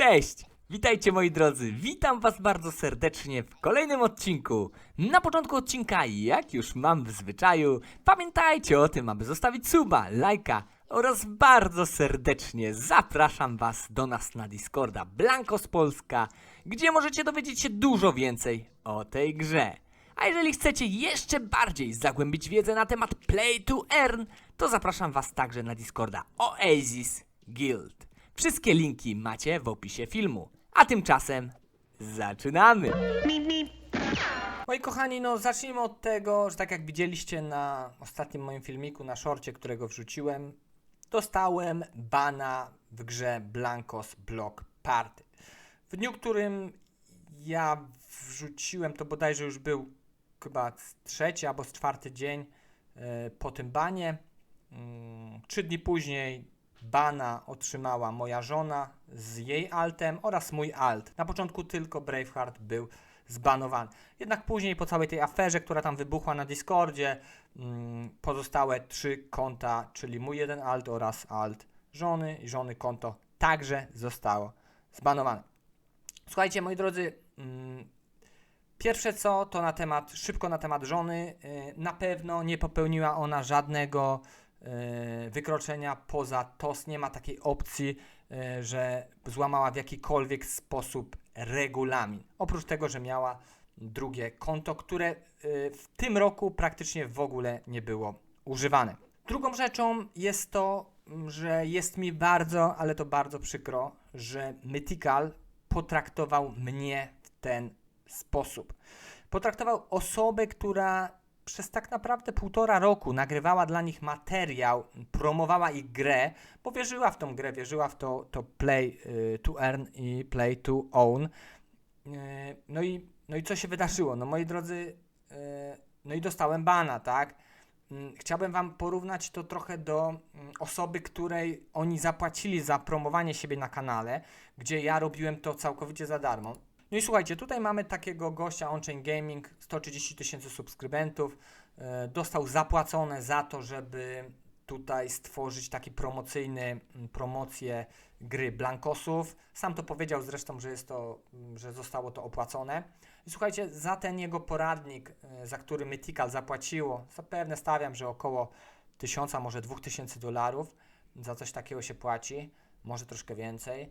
Cześć! Witajcie moi drodzy, witam was bardzo serdecznie w kolejnym odcinku. Na początku odcinka, jak już mam w zwyczaju, pamiętajcie o tym, aby zostawić suba, lajka oraz bardzo serdecznie zapraszam was do nas na Discorda Blankos Polska, gdzie możecie dowiedzieć się dużo więcej o tej grze. A jeżeli chcecie jeszcze bardziej zagłębić wiedzę na temat Play to Earn, to zapraszam Was także na Discorda Oasis Guild. Wszystkie linki macie w opisie filmu. A tymczasem zaczynamy! Moi kochani, no zacznijmy od tego, że tak jak widzieliście na ostatnim moim filmiku, na szorcie, którego wrzuciłem, dostałem bana w grze Blankos Block Party. W dniu, którym ja wrzuciłem, to bodajże już był chyba trzeci albo czwarty dzień e, po tym banie. Mm, Trzy dni później bana otrzymała moja żona z jej altem oraz mój alt. Na początku tylko Braveheart był zbanowany. Jednak później po całej tej aferze, która tam wybuchła na Discordzie, mm, pozostałe trzy konta, czyli mój jeden alt oraz alt żony i żony konto także zostało zbanowane. Słuchajcie, moi drodzy, mm, pierwsze co to na temat, szybko na temat żony. Yy, Na pewno nie popełniła ona żadnego wykroczenia poza TOS. Nie ma takiej opcji, yy, że złamała w jakikolwiek sposób regulamin. Oprócz tego, że miała drugie konto, które yy, w tym roku praktycznie w ogóle nie było używane. Drugą rzeczą jest to, że jest mi bardzo, ale to bardzo przykro, że Mythical potraktował mnie w ten sposób. Potraktował osobę, która przez tak naprawdę półtora roku nagrywała dla nich materiał, promowała ich grę, bo wierzyła w tą grę, wierzyła w to, to play y, to earn i play to own. Y, No i, no i co się wydarzyło? No moi drodzy, y, no i dostałem bana, tak? Chciałbym Wam porównać to trochę do osoby, której oni zapłacili za promowanie siebie na kanale, gdzie ja robiłem to całkowicie za darmo. No i słuchajcie, tutaj mamy takiego gościa OnChain Gaming, 130 tysięcy subskrybentów, e, dostał zapłacone za to, żeby tutaj stworzyć taki promocyjny, mm, promocję gry Blankosów. Sam to powiedział zresztą, że jest to, mm, że zostało to opłacone. I słuchajcie, za ten jego poradnik, e, za który Mythical zapłaciło, zapewne stawiam, że około 1000, a może 2000 dolarów, za coś takiego się płaci, może troszkę więcej.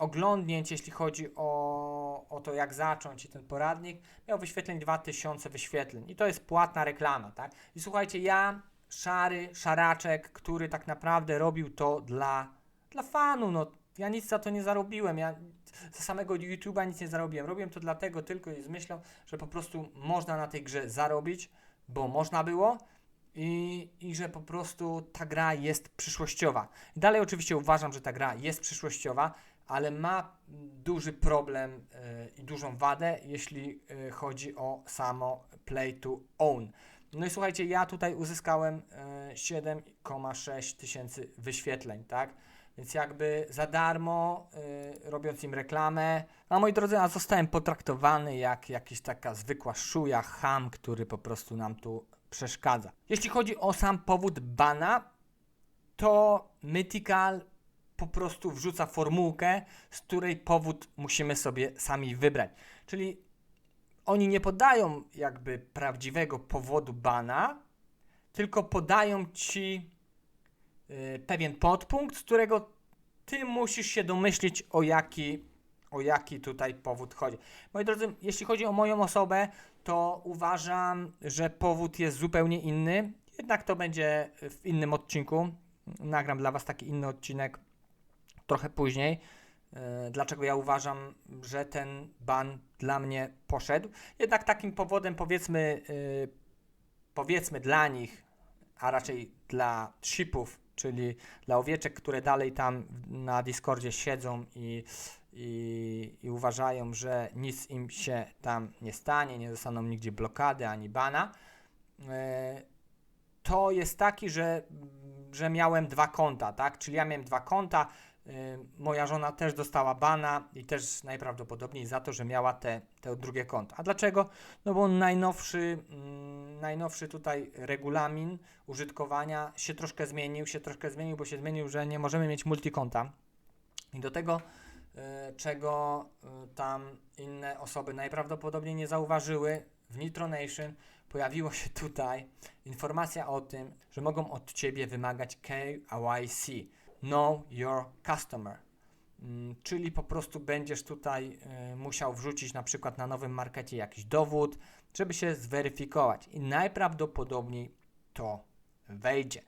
Oglądnięć, jeśli chodzi o, o to, jak zacząć i ten poradnik, miał wyświetleń 2000 wyświetleń. I to jest płatna reklama, tak? I słuchajcie, ja, szary, szaraczek, który tak naprawdę robił to dla, dla fanu, no. Ja nic za to nie zarobiłem, ja za samego YouTube'a nic nie zarobiłem. Robiłem to dlatego tylko i z myślą, że po prostu można na tej grze zarobić, bo można było i, i że po prostu ta gra jest przyszłościowa. Dalej oczywiście uważam, że ta gra jest przyszłościowa, ale ma duży problem y, i dużą wadę, jeśli y, chodzi o samo play to own. No i słuchajcie, ja tutaj uzyskałem y, 7,6 tysięcy wyświetleń, tak? Więc jakby za darmo, robiąc im reklamę. A moi drodzy, a zostałem potraktowany jak jakiś taka zwykła szuja, ham, który po prostu nam tu przeszkadza. Jeśli chodzi o sam powód bana, to Mythical po prostu wrzuca formułkę, z której powód musimy sobie sami wybrać. Czyli oni nie podają jakby prawdziwego powodu bana, tylko podają ci y, pewien podpunkt, z którego ty musisz się domyślić, o jaki, o jaki tutaj powód chodzi. Moi drodzy, jeśli chodzi o moją osobę, to uważam, że powód jest zupełnie inny. Jednak to będzie w innym odcinku. Nagram dla Was taki inny odcinek trochę później. e, Dlaczego ja uważam, że ten ban dla mnie poszedł. Jednak takim powodem, powiedzmy, e, powiedzmy dla nich, a raczej dla shipów, czyli dla owieczek, które dalej tam na Discordzie siedzą i, i, i uważają, że nic im się tam nie stanie, nie dostaną nigdzie blokady ani bana. e, To jest taki, że, że miałem dwa konta, tak? Czyli ja miałem dwa konta. Y, Moja żona też dostała bana i też najprawdopodobniej za to, że miała te, te drugie konto. A dlaczego? No bo najnowszy, mm, najnowszy tutaj regulamin użytkowania się troszkę zmienił, się troszkę zmienił, bo się zmienił, że nie możemy mieć multikonta. I do tego, y, czego y, tam inne osoby najprawdopodobniej nie zauważyły, w Nitro Nation pojawiło się tutaj informacja o tym, że mogą od Ciebie wymagać KYC, Know Your Customer. Mm, Czyli po prostu będziesz tutaj y, musiał wrzucić na przykład na nowym markecie jakiś dowód, żeby się zweryfikować. I najprawdopodobniej to wejdzie.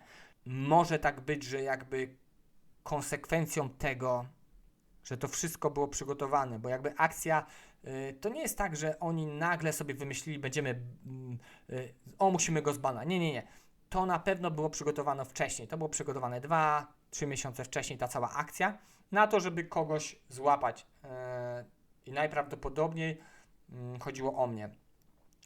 Może tak być, że jakby konsekwencją tego, że to wszystko było przygotowane, bo jakby akcja y, to nie jest tak, że oni nagle sobie wymyślili, będziemy, mm, y, o musimy go zbanować. Nie, nie, nie. To na pewno było przygotowane wcześniej. To było przygotowane dwa, trzy miesiące wcześniej, ta cała akcja, na to, żeby kogoś złapać. Y, I najprawdopodobniej mm, chodziło o mnie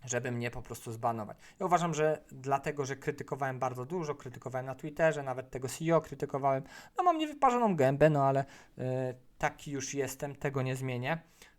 żeby mnie po prostu zbanować. Ja uważam, że dlatego, że krytykowałem bardzo dużo, krytykowałem na Twitterze, nawet tego CEO krytykowałem, no mam niewyparzoną gębę, no ale e, taki już jestem, tego nie zmienię.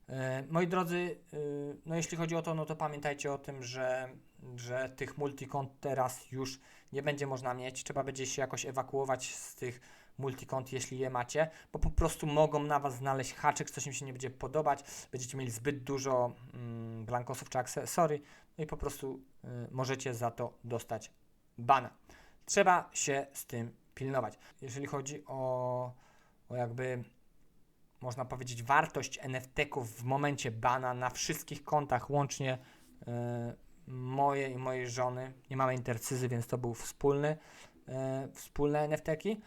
E, moi drodzy, e, no jeśli chodzi o to, no to pamiętajcie o tym, że, że tych multikont teraz już nie będzie można mieć, trzeba będzie się jakoś ewakuować z tych multikont, jeśli je macie, bo po prostu mogą na Was znaleźć haczyk, coś im się nie będzie podobać, będziecie mieli zbyt dużo mm, blankosów czy akcesorii, no i po prostu y, możecie za to dostać bana. Trzeba się z tym pilnować. Jeżeli chodzi o, o jakby można powiedzieć wartość NFT-ków w momencie bana na wszystkich kontach, łącznie y, moje i mojej żony, nie mamy intercyzy, więc to był wspólny, y, wspólne NFT-ki,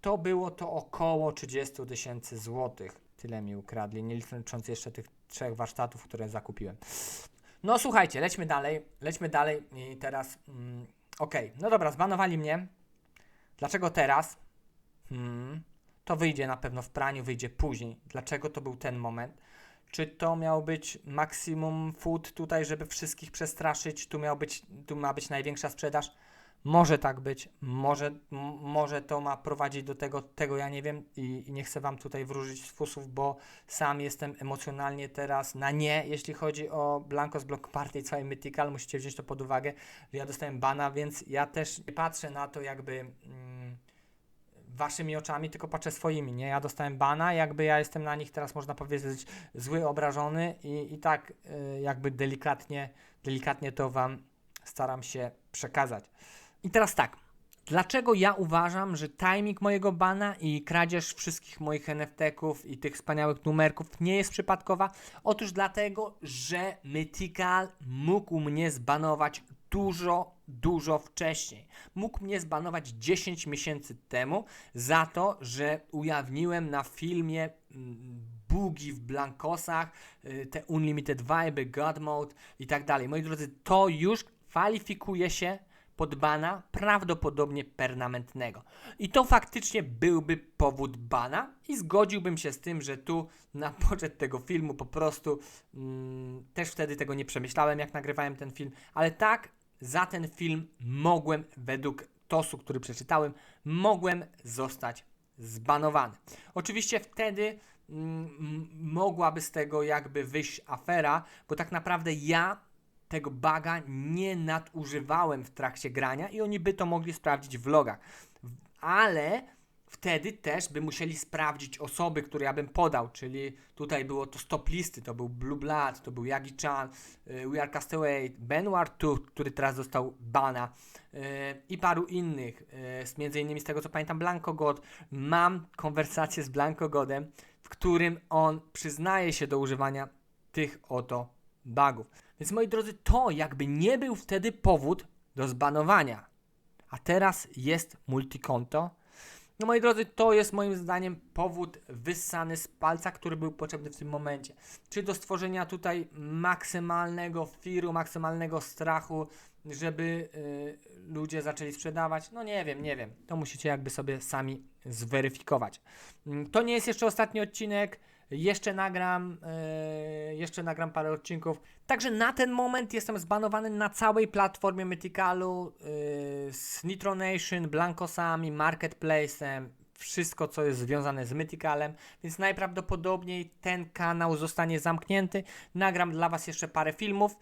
to było to około 30 tysięcy złotych. Tyle mi ukradli, nie licząc jeszcze tych trzech warsztatów, które zakupiłem. No słuchajcie, lećmy dalej, lećmy dalej i teraz, mm, okej, no dobra, zbanowali mnie. Dlaczego teraz? Hmm, to wyjdzie na pewno w praniu, wyjdzie później. Dlaczego to był ten moment? Czy to miał być maksimum food tutaj, żeby wszystkich przestraszyć? Tu, miał być, tu ma być największa sprzedaż? Może tak być, może, może to ma prowadzić do tego, tego ja nie wiem i, i nie chcę Wam tutaj wróżyć z fusów, bo sam jestem emocjonalnie teraz na nie, jeśli chodzi o Blancos Block Party i cały Mythical, musicie wziąć to pod uwagę, że ja dostałem bana, więc ja też patrzę na to jakby mm, Waszymi oczami, tylko patrzę swoimi, nie? Ja dostałem bana, jakby ja jestem na nich teraz można powiedzieć zły, obrażony i, i tak y, jakby delikatnie, delikatnie to Wam staram się przekazać. I teraz tak. Dlaczego ja uważam, że timing mojego bana i kradzież wszystkich moich NFT-ków i tych wspaniałych numerków nie jest przypadkowa? Otóż dlatego, że Mythical mógł mnie zbanować dużo, dużo wcześniej. Mógł mnie zbanować 10 miesięcy temu za to, że ujawniłem na filmie mm, bugi w blankosach, y, te Unlimited Vibe, God Mode i tak dalej. Moi drodzy, to już kwalifikuje się pod bana prawdopodobnie permanentnego. I to faktycznie byłby powód bana i zgodziłbym się z tym, że tu na poczet tego filmu po prostu mm, też wtedy tego nie przemyślałem, jak nagrywałem ten film, ale tak, za ten film mogłem według TOS-u, który przeczytałem, mogłem zostać zbanowany. Oczywiście wtedy mm, mogłaby z tego jakby wyjść afera, bo tak naprawdę ja tego baga nie nadużywałem w trakcie grania i oni by to mogli sprawdzić w logach. Ale wtedy też by musieli sprawdzić osoby, które ja bym podał, czyli tutaj było to stop listy, to był Blue Blood, to był Yagi Chan, y, We Are Castaway, Benoit tu, który teraz dostał bana y, i paru innych, y, między innymi z tego co pamiętam Blanco God. Mam konwersację z Blanco Godem, w którym on przyznaje się do używania tych oto bugów. Więc moi drodzy, to jakby nie był wtedy powód do zbanowania. A teraz jest multikonto. No moi drodzy, to jest moim zdaniem powód wyssany z palca, który był potrzebny w tym momencie. Czy do stworzenia tutaj maksymalnego firu, maksymalnego strachu, żeby y, ludzie zaczęli sprzedawać? No nie wiem, nie wiem. To musicie jakby sobie sami zweryfikować. Mm, To nie jest jeszcze ostatni odcinek. Jeszcze nagram, e, jeszcze nagram parę odcinków. Także na ten moment jestem zbanowany na całej platformie Mythicalu e, z Nitro Nation, Blankosami, Marketplace'em, wszystko co jest związane z Mythicalem, więc najprawdopodobniej ten kanał zostanie zamknięty. Nagram dla Was jeszcze parę filmów.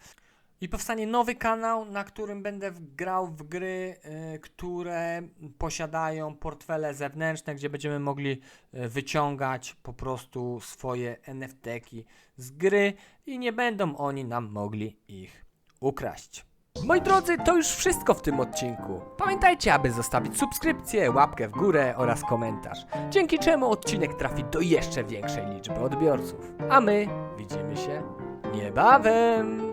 I powstanie nowy kanał, na którym będę grał w gry, y, które posiadają portfele zewnętrzne, gdzie będziemy mogli y, wyciągać po prostu swoje NFT-ki z gry i nie będą oni nam mogli ich ukraść. Moi drodzy, to już wszystko w tym odcinku. Pamiętajcie, aby zostawić subskrypcję, łapkę w górę oraz komentarz, dzięki czemu odcinek trafi do jeszcze większej liczby odbiorców. A my widzimy się niebawem!